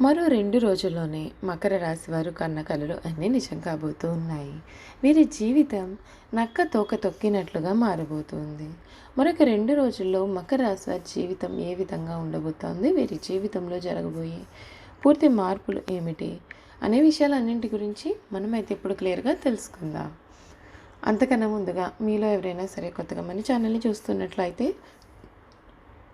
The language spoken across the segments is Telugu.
మరో రెండు రోజుల్లోనే మకర రాశి వారు కన్న కలలు అన్నీ నిజం కాబోతూ ఉన్నాయి. వీరి జీవితం నక్క తోక తొక్కినట్లుగా మారబోతుంది. మరొక రెండు రోజుల్లో మకర రాశి వారి జీవితం ఏ విధంగా ఉండబోతోంది? వీరి జీవితంలో జరగబోయే పూర్తి మార్పులు ఏమిటి? అనే విషయాలన్నింటి గురించి మనమైతే ఇప్పుడు క్లియర్గా తెలుసుకుందాం. అంతకన్నా ముందుగా మీలో ఎవరైనా సరే కొత్తగా మన ఛానల్ని చూస్తున్నట్లయితే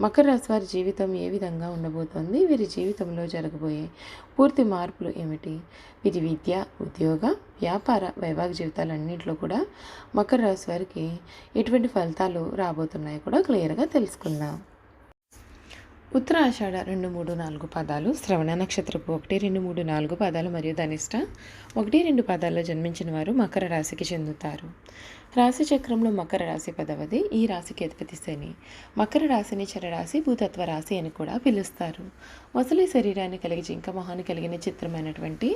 మకర రాశి వారి జీవితం ఏ విధంగా ఉండబోతోంది? వీరి జీవితంలో జరగబోయే పూర్తి మార్పులు ఏమిటి? వీరి విద్య ఉద్యోగ వ్యాపార వైవాహిక జీవితాలన్నింటిలో కూడా మకర రాశి వారికి ఎటువంటి ఫలితాలు రాబోతున్నాయో కూడా క్లియర్గా తెలుసుకుందాం. ఉత్తరాషాఢ రెండు మూడు నాలుగు పదాలు శ్రవణ నక్షత్రపు ఒకటి రెండు మూడు నాలుగు పదాలు మరియు ధనిష్ట ఒకటి రెండు పదాల్లో జన్మించిన వారు మకర రాశికి చెందుతారు. రాశి చక్రంలో మకర రాశి పదవది. ఈ రాశికి అధిపతి శని. మకర రాశిని చరరాశి భూతత్వ రాశి అని కూడా పిలుస్తారు. మొసలి శరీరాన్ని కలిగి జింక మొహాన్ని కలిగిన చిత్రమైనటువంటి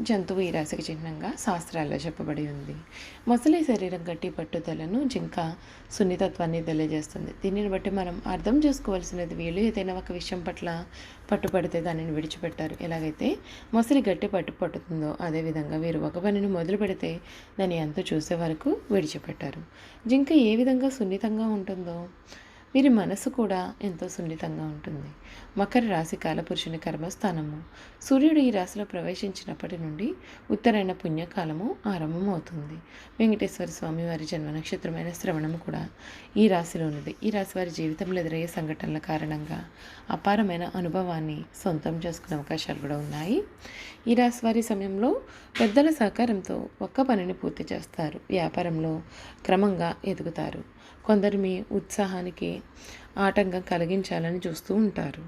జంతువు ఈ రాశికి చిహ్నంగా శాస్త్రాల్లో చెప్పబడి ఉంది. మొసలి శరీరం గట్టి పట్టుదలను జింక సున్నితత్వాన్ని తెలియజేస్తుంది. దీనిని బట్టి మనం అర్థం చేసుకోవాల్సినది వీళ్ళు ఏదైనా ఒక విషయం పట్ల పట్టుపడితే దానిని విడిచిపెట్టారు. ఎలాగైతే మొసలి గట్టి పట్టు పట్టుతుందో అదేవిధంగా వీరు ఒక పనిని మొదలు పెడితే దాన్ని ఎంతో చూసే వరకు విడిచిపెట్టారు జింక ఏ విధంగా సున్నితంగా ఉంటుందో వీరి మనసు కూడా ఎంతో సున్నితంగా ఉంటుంది. మకర రాశి కాలపురుషుని కర్మస్థానము. సూర్యుడు ఈ రాశిలో ప్రవేశించినప్పటి నుండి ఉత్తరైన పుణ్యకాలము ఆరంభమవుతుంది. వెంకటేశ్వర స్వామి వారి జన్మ నక్షత్రమైన శ్రవణము కూడా ఈ రాశిలో ఉన్నది ఈ రాశి వారి జీవితంలో ఎదురయ్యే సంఘటనల కారణంగా అపారమైన అనుభవాన్ని సొంతం చేసుకునే అవకాశాలు కూడా ఉన్నాయి. ఈ రాశి వారి సమయంలో పెద్దల సహకారంతో ఒక్క పనిని పూర్తి చేస్తారు. వ్యాపారంలో క్రమంగా ఎదుగుతారు. కొందరు మీ ఉత్సాహానికి ఆటంకం కలిగించాలని చూస్తూ ఉంటారు.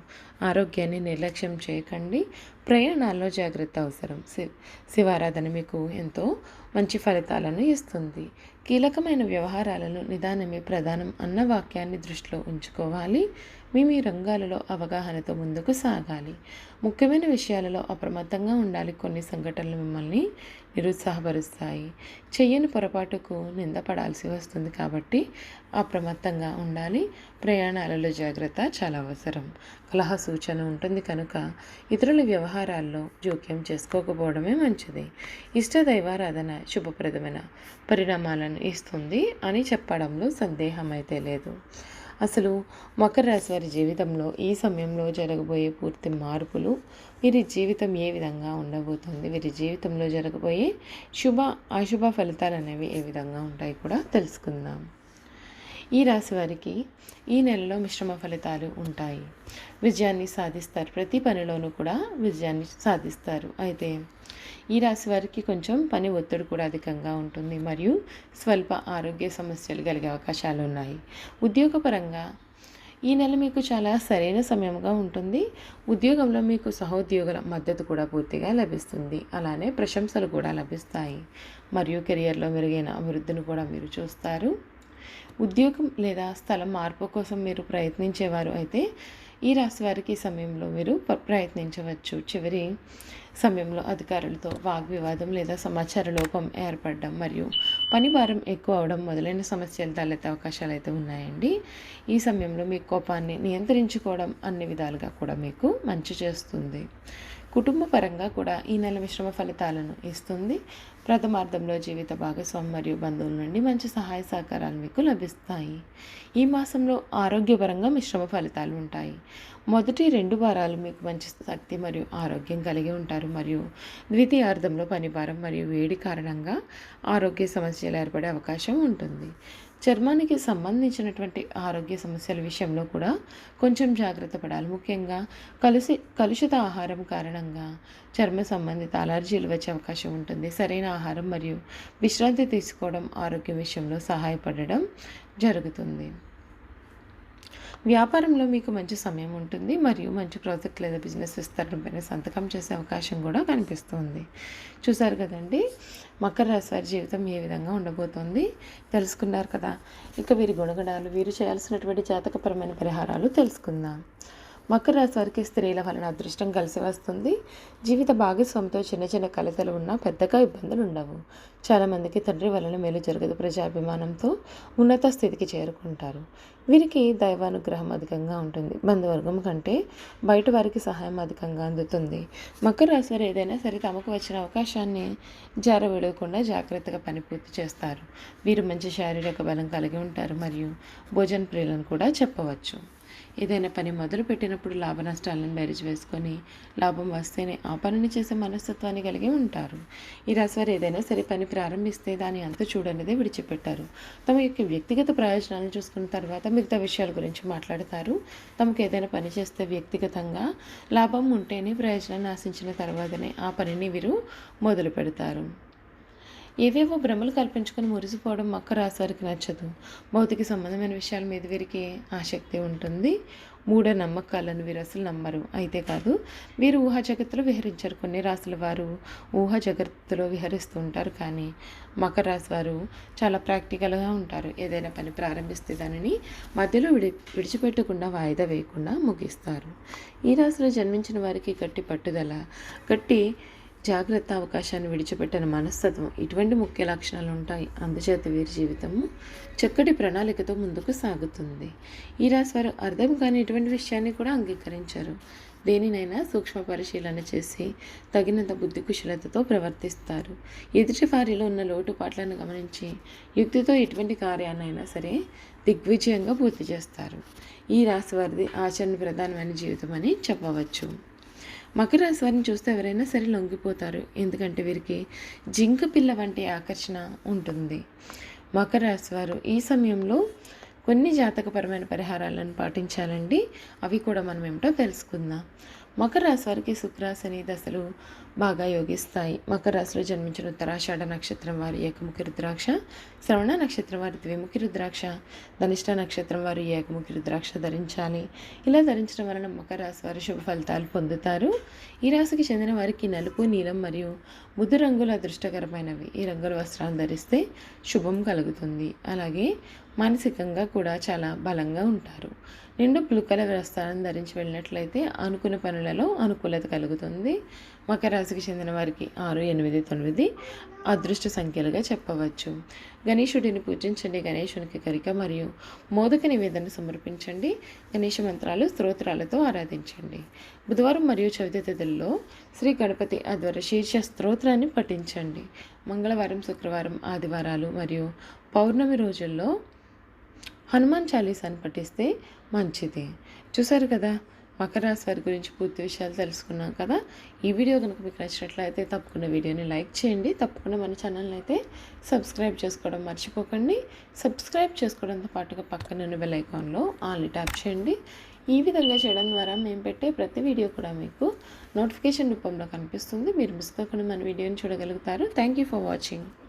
ఆరోగ్యాన్ని నిర్లక్ష్యం చేయకండి. ప్రయాణాల్లో జాగ్రత్త అవసరం. శి శివారాధన మీకు ఎంతో మంచి ఫలితాలను ఇస్తుంది. కీలకమైన వ్యవహారాలను నిదానమే ప్రధానం అన్న వాక్యాన్ని దృష్టిలో ఉంచుకోవాలి. మీ మీ రంగాలలో అవగాహనతో ముందుకు సాగాలి. ముఖ్యమైన విషయాలలో అప్రమత్తంగా ఉండాలి. కొన్ని సంఘటనలు మిమ్మల్ని నిరుత్సాహపరుస్తాయి. చెయ్యని పొరపాటుకు నిందపడాల్సి వస్తుంది కాబట్టి అప్రమత్తంగా ఉండాలి. ప్రయాణాలలో జాగ్రత్త చాలా అవసరం. కలహ సూచన ఉంటుంది కనుక ఇతరుల వ్యవహారాల్లో జోక్యం చేసుకోకపోవడమే మంచిది. ఇష్ట దైవారాధన శుభప్రదమైన పరిణామాలను ఇస్తుంది అని చెప్పడంలో సందేహం అయితే లేదు. అసలు మకర రాశి వారి జీవితంలో ఈ సమయంలో జరగబోయే పూర్తి మార్పులు వీరి జీవితం ఏ విధంగా ఉండబోతుంది వీరి జీవితంలో జరగబోయే శుభ అశుభ ఫలితాలు అనేవి ఏ విధంగా ఉంటాయి కూడా తెలుసుకుందాం. ఈ రాశి వారికి ఈ నెలలో మిశ్రమ ఫలితాలు ఉంటాయి. విజయాన్ని సాధిస్తారు. ప్రతి పనిలోనూ కూడా విజయాన్ని సాధిస్తారు. అయితే ఈ రాశి వారికి కొంచెం పని ఒత్తిడి కూడా అధికంగా ఉంటుంది. మరియు స్వల్ప ఆరోగ్య సమస్యలు కలిగే అవకాశాలు ఉన్నాయి. ఉద్యోగపరంగా ఈ నెల మీకు చాలా సరైన సమయంగా ఉంటుంది. ఉద్యోగంలో మీకు సహోద్యోగుల మద్దతు కూడా పూర్తిగా లభిస్తుంది. అలానే ప్రశంసలు కూడా లభిస్తాయి. మరియు కెరియర్లో మెరుగైన అభివృద్ధిని కూడా మీరు చూస్తారు. ఉద్యోగం లేదా స్థలం మార్పు కోసం మీరు ప్రయత్నించేవారు అయితే ఈ రాశి వారికి ఈ సమయంలో మీరు ప్రయత్నించవచ్చు. చివరి సమయంలో అధికారులతో వాగ్వివాదం లేదా సమాచార లోపం ఏర్పడడం మరియు పని భారం ఎక్కువ అవడం మొదలైన సమస్యలు తలెత్తే అవకాశాలు అయితే ఉన్నాయండి. ఈ సమయంలో మీ కోపాన్ని నియంత్రించుకోవడం అన్ని విధాలుగా కూడా మీకు మంచి చేస్తుంది. కుటుంబ పరంగా కూడా ఈ నెల మిశ్రమ ఫలితాలను ఇస్తుంది. ప్రథమార్థంలో జీవిత భాగస్వామి మరియు బంధువుల నుండి మంచి సహాయ సహకారాలు మీకు లభిస్తాయి. ఈ మాసంలో ఆరోగ్యపరంగా మిశ్రమ ఫలితాలు ఉంటాయి. మొదటి రెండు వారాలు మీకు మంచి శక్తి మరియు ఆరోగ్యం కలిగి ఉంటారు. మరియు ద్వితీయార్థంలో పనిభారం మరియు వేడి కారణంగా ఆరోగ్య సమస్యలు ఏర్పడే అవకాశం ఉంటుంది. చర్మానికి సంబంధించినటువంటి ఆరోగ్య సమస్యల విషయంలో కూడా కొంచెం జాగ్రత్త పడాలి. ముఖ్యంగా కలుసి కలుషిత ఆహారం కారణంగా చర్మ సంబంధిత అలర్జీలు వచ్చే అవకాశం ఉంటుంది. సరైన ఆహారం మరియు విశ్రాంతి తీసుకోవడం ఆరోగ్యం విషయంలో సహాయపడడం జరుగుతుంది. వ్యాపారంలో మీకు మంచి సమయం ఉంటుంది మరియు మంచి ప్రాజెక్ట్ లేదా బిజినెస్ విస్తరణపైన సంతకం చేసే అవకాశం కూడా కనిపిస్తుంది. చూసారు కదండి మకర రాశి వారి జీవితం ఏ విధంగా ఉండబోతోంది తెలుసుకున్నారు కదా. ఇక వీరి గుణగణాలు వీరు చేయాల్సినటువంటి జాతకపరమైన పరిహారాలు తెలుసుకుందాం. మకర రాశి వారికి స్త్రీల వలన అదృష్టం కలిసి వస్తుంది. జీవిత భాగస్వామితో చిన్న చిన్న కలతలు ఉన్నా పెద్దగా ఇబ్బందులు ఉండవు. చాలామందికి తండ్రి వలన మేలు జరగదు ప్రజాభిమానంతో ఉన్నత స్థితికి చేరుకుంటారు. వీరికి దైవానుగ్రహం అధికంగా ఉంటుంది. బంధువర్గం కంటే బయట వారికి సహాయం అధికంగా అందుతుంది. మకర రాశి వారు ఏదైనా సరే తమకు వచ్చిన అవకాశాన్ని జారవిడకుండా జాగ్రత్తగా పని పూర్తి చేస్తారు. వీరు మంచి శారీరక బలం కలిగి ఉంటారు. మరియు భోజన ప్రియులను కూడా చెప్పవచ్చు. ఏదైనా పని మొదలు పెట్టినప్పుడు లాభ నష్టాలను బేరేజ్ వేసుకొని లాభం వస్తేనే ఆ పనిని చేసే మనస్తత్వాన్ని కలిగి ఉంటారు. ఈ రాశివారు ఏదైనా సరే పని ప్రారంభిస్తే దాని అంత చూడనిదే విడిచిపెట్టారు. తమ యొక్క వ్యక్తిగత ప్రయోజనాలను చూసుకున్న తర్వాత మిగతా విషయాల గురించి మాట్లాడతారు. తమకు ఏదైనా పని చేస్తే వ్యక్తిగతంగా లాభం ఉంటేనే ప్రయోజనాన్ని ఆశించిన తర్వాతనే ఆ పనిని వీరు మొదలు పెడతారు ఏవేవో భ్రమలు కల్పించుకొని మురిసిపోవడం మక్క రాశివారికి నచ్చదు. భౌతిక సంబంధమైన విషయాల మీద వీరికి ఆసక్తి ఉంటుంది. మూఢ నమ్మకాలను వీరు అసలు నమ్మరు. అయితే కాదు వీరు ఊహా జగత్తులో విహరించారు. కొన్ని రాసుల వారు ఊహా జగత్తులో విహరిస్తూ ఉంటారు. కానీ మకర రాశి వారు చాలా ప్రాక్టికల్గా ఉంటారు. ఏదైనా పని ప్రారంభిస్తే దానిని మధ్యలో విడి విడిచిపెట్టకుండా వాయిదా వేయకుండా ముగిస్తారు. ఈ రాశిలో జన్మించిన వారికి గట్టి పట్టుదల గట్టి జాగ్రత్త అవకాశాన్ని విడిచిపెట్టిన మనస్తత్వం. ఇటువంటి ముఖ్య లక్షణాలు ఉంటాయి. అందుచేత వీరి జీవితము చక్కటి ప్రణాళికతో ముందుకు సాగుతుంది. ఈ రాశి వారు అర్థం కాని ఇటువంటి విషయాన్ని కూడా అంగీకరించారు. దేనినైనా సూక్ష్మ పరిశీలన చేసి తగినంత బుద్ధి కుశలతతో ప్రవర్తిస్తారు. ఎదుటి వారిలో ఉన్న లోటుపాట్లను గమనించి యుక్తితో ఎటువంటి కార్యాన్నైనా సరే దిగ్విజయంగా పూర్తి చేస్తారు. ఈ రాశి వారిది ఆచరణ ప్రధానమైన జీవితం అని చెప్పవచ్చు. మకర రాశి వారిని చూస్తే ఎవరైనా సరే లొంగిపోతారు. ఎందుకంటే వీరికి జింక పిల్ల వంటి ఆకర్షణ ఉంటుంది. మకర రాశి వారు ఈ సమయంలో కొన్ని జాతకపరమైన పరిహారాలను పాటించాలండి. అవి కూడా మనం ఏమిటో తెలుసుకుందాం. మకర రాశి వారికి శుక్రాశని దశలు బాగా యోగిస్తాయి. మకర రాశిలో జన్మించిన ఉత్తరాషాఢ నక్షత్రం వారి ఏకముఖి రుద్రాక్ష శ్రవణ నక్షత్రం వారి ద్విముఖి రుద్రాక్ష ధనిష్ట నక్షత్రం వారు ఏకముఖి రుద్రాక్ష ధరించాలి. ఇలా ధరించడం వలన మకర రాశి వారు శుభ ఫలితాలు పొందుతారు. ఈ రాశికి చెందిన వారికి నలుపు నీలం మరియు ముద్దు రంగులు అదృష్టకరమైనవి. ఈ రంగుల వస్త్రాలు ధరిస్తే శుభం కలుగుతుంది. అలాగే మానసికంగా కూడా చాలా బలంగా ఉంటారు. నిండు పులుకల వస్త్రాలను ధరించి వెళ్ళినట్లయితే అనుకున్న పనులలో అనుకూలత కలుగుతుంది. మకర రాశికి చెందిన వారికి ఆరు ఎనిమిది తొమ్మిది అదృష్ట సంఖ్యలుగా చెప్పవచ్చు. గణేశుడిని పూజించండి. గణేశునికి కరిక మరియు మోదక నివేదన సమర్పించండి. గణేష మంత్రాలు స్తోత్రాలతో ఆరాధించండి. బుధవారం మరియు చవితి తిథుల్లో శ్రీ గణపతి ఆధ్వర్య శీర్ష స్తోత్రాన్ని పఠించండి. మంగళవారం శుక్రవారం ఆదివారాలు మరియు పౌర్ణమి రోజుల్లో హనుమాన్ చాలీసాని పఠిస్తే మంచిది. చూసారు కదా? మకర రాశి వారి గురించి పూర్తి విషయాలు తెలుసుకున్నాం కదా? ఈ వీడియో కనుక మీకు నచ్చినట్లయితే తప్పకుండా వీడియోని లైక్ చేయండి. తప్పకుండా మన ఛానల్ని అయితే సబ్స్క్రైబ్ చేసుకోవడం మర్చిపోకండి. సబ్స్క్రైబ్ చేసుకోవడంతో పాటుగా పక్కన బెల్ ఐకాన్లో ఆల్ని ట్యాప్ చేయండి. ఈ విధంగా చేయడం ద్వారా మేము పెట్టే ప్రతి వీడియో కూడా మీకు నోటిఫికేషన్ రూపంలో కనిపిస్తుంది. మీరు మిస్ కాకుండా మన వీడియోని చూడగలుగుతారు. Thank you for watching.